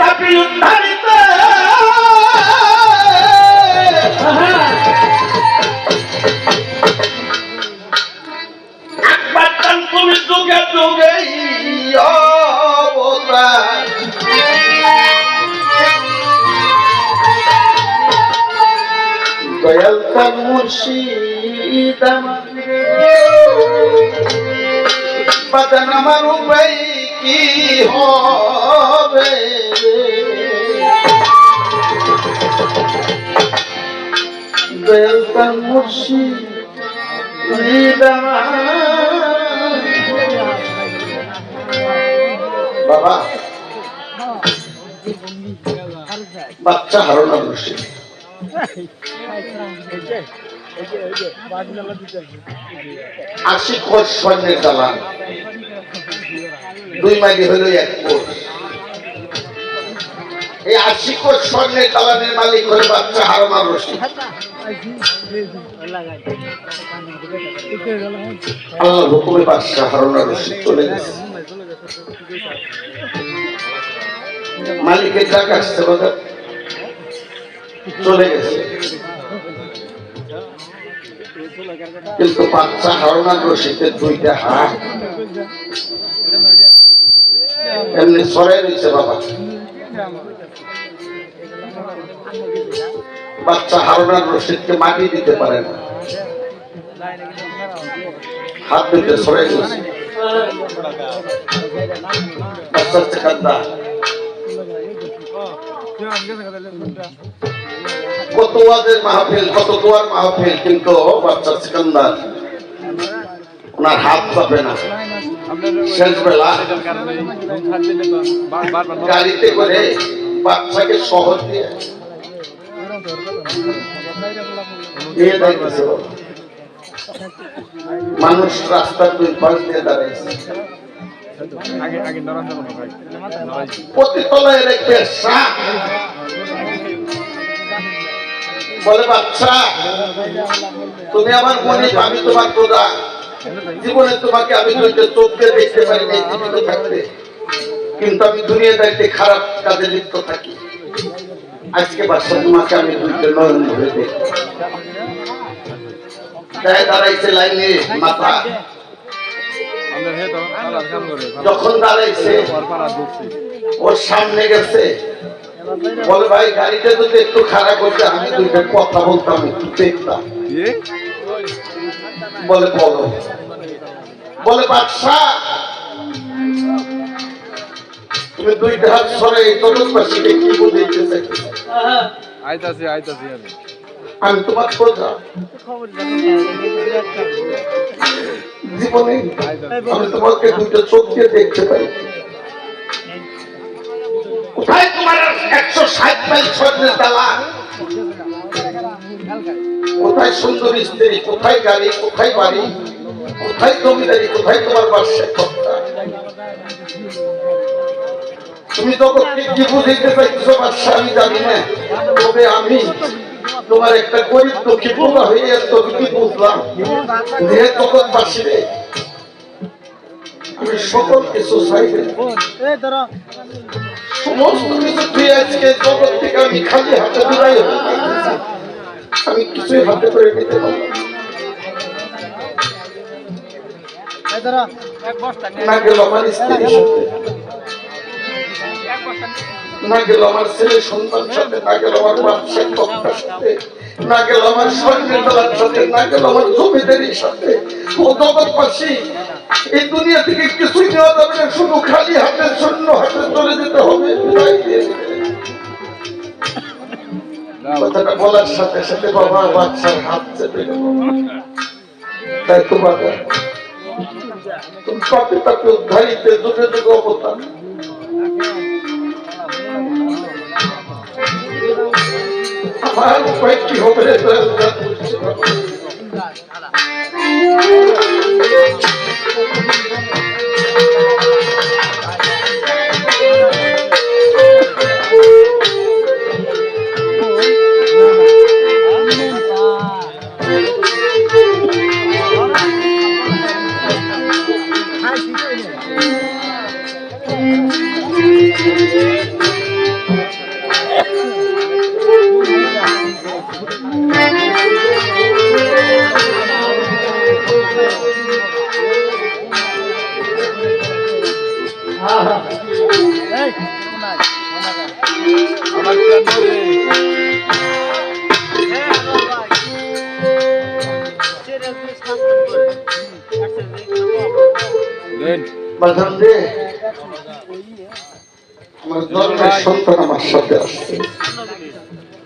তাপি উদ্ধারিত। তুমি যুগে যুগে দয়াল কান মুর্শিদ আমার উপায় কি হবে? দয়াল মুর্শিদ আমার বাবা, বাচ্চা হারোনা মুর্শিদ। আশি কোষ সৈন্যের দালান দুই মাইলি হলো এক কোষ এই আশি কোষ স্বর্ণের দালানের মালিক হলো বাচ্চা হারোনা রশিদ। আল্লাহ বাদশাহ হারোনা রশিদ চলে গেছে। মালিকের ডাক আসছে বাজার। চলে গেছে। কিন্তু বাচ্চা হারোনা রশিদের দুইটা হাত। এমনি সরাই দিচ্ছে বাবা। বাচ্চা হারোনার রশিদকে মাটি দিতে পারে না। হাত দিতে সরাই চেকান্দা কত ওয়াজের মাহফিল, কত দোয়ার মাহফিল, কিন্তু বাচ্চার সিকান্দার ওনার হাত পাবে না। মানুষ রাস্তার দুই পাশ দিয়ে সাপ বলে বাচ্চা তুমি আমার মনে আমি তোমার প্রদা জীবনে তোমাকে আমি দুইটা চোখকে দেখতে পারি জীবিত থাকতে কিন্তু আমি দুনিয়া দায়িত্বে খারাপ কাজে লিপ্ত থাকি। আজকে বাচ্চা তোমাকে আমি দুইটা নয়ন ধরে দেখি। দাঁড়াইছে লাইনে মাথা। যখন দাঁড়াইছে, ওর সামনে গেছে। বলে, ভাই, গাড়িটা যদি একটু খারাপ হতো আমি দুইটা কথা বলতাম, একটু দেখতাম। বলে বলো। বলে বাদশা। তুমি দুইটা হাত সরে এই তদুপাশীকে কি বুঝাইতে? আইতাছি আইতাছি আমি। আমি তোমার প্রজা জীবনে আমি তোমাকে দুইটা চোখ দিয়ে দেখতে পাই। কোথায় তোমার একশো ষাট মাইল স্বর্ণের তালা কোথায় সুন্দর স্ত্রী, কোথায় গাড়ি, কোথায় বাড়ি, কোথায় জমিদারি, কোথায় তোমার বার্ষিক তুমি জগৎকে কি বুঝাইতে চাইছো বাদশা আমি জানি না। তবে আমি তোমার একটা গরিব দুঃখী বোকা হয়ে তবে কি বুঝলাম জগৎ বাসিরে আমি সকল সমস্ত কিছু তুই আজকে জগৎ থেকে আমি খালি হাতে বিদায় হয়ে। আমি কিছুই হাতে করে নিতে পারলাম না। গেল আমার স্ত্রীর সাথে। না গেল আমার সন্তান সাথে না গেল আমার ব্যবসায়িক কর্তার সাথে না গেল আমার স্বর্ণের দলার সাথে না গেল আমার জমিদারির সাথে। ও জগৎবাসী এই দুনিয়া থেকে কিছুই নেওয়া যাবে না শুধু খালি হাতে শূন্য হাতে চলে যেতে হবে বিদায় দিয়ে দিবে। কথাটা বলার সাথে সাথে বাবা বাচ্চার হাত চেপে গেল। তাই তো বাবা তুমি পাপে পাপে উদ্ধারিতে দুটো দুটো অবতার। আমার উপায় কি হবে। বাজান রে আমার জন্মের সন্তান আমার সাথে আসছে।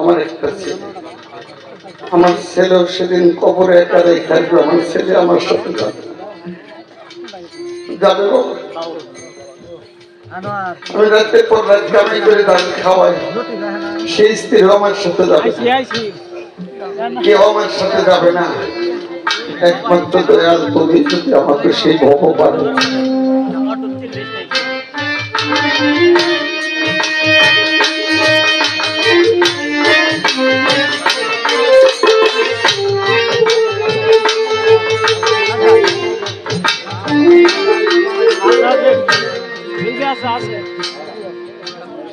আমার একটা ছেলে। আমার ছেলেও সেদিন কবরে একা রেখে আসবে আমার ছেলে আমার সাথে যাবে। যাবে আমি রাতের পর রাত কামাই করে তাদের খাওয়াই। সেই স্ত্রী আমার সাথে যাবে কেউ আমার সাথে যাবে না। একমাত্র দয়াল তুমি যদি আমাকে সেই ভগবান।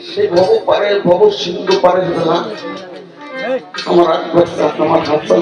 সেই ভব পারে ভব সিন্ধু পারে আমার চান আমার চান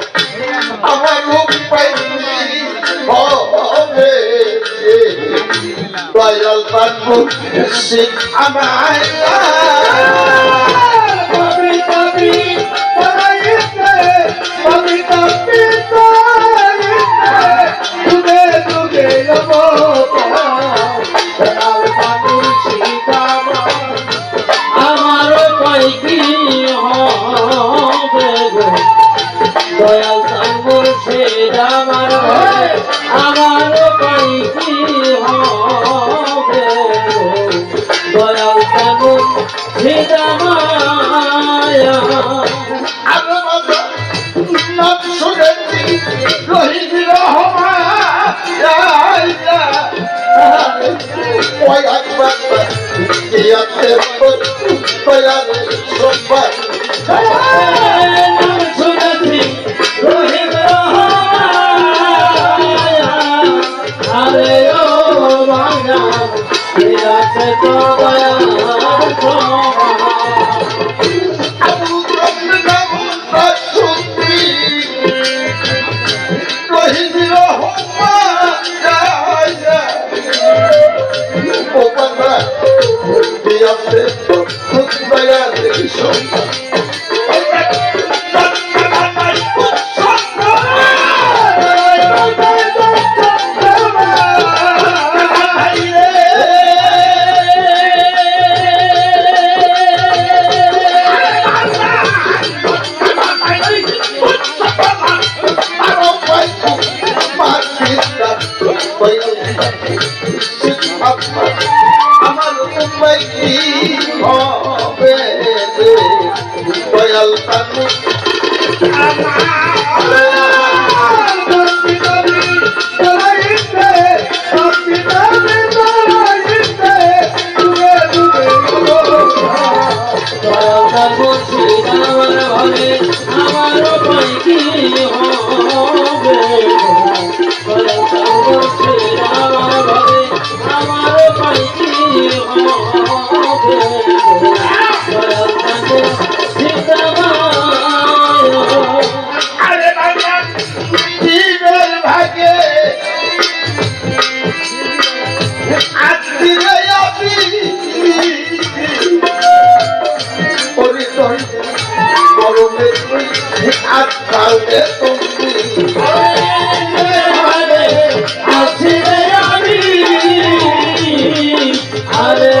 দয়াল তার ওই আকবর ইয়াতে দয়াল সোমবার Hare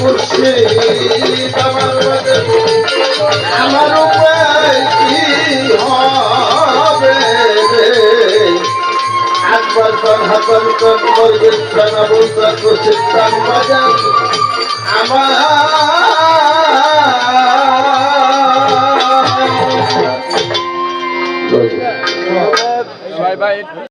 খুশি তোমার আমার উপায় কি হবে একবার তন হাতন তন করবে না বলতে খুশি তান বাজার আমার Bye bye.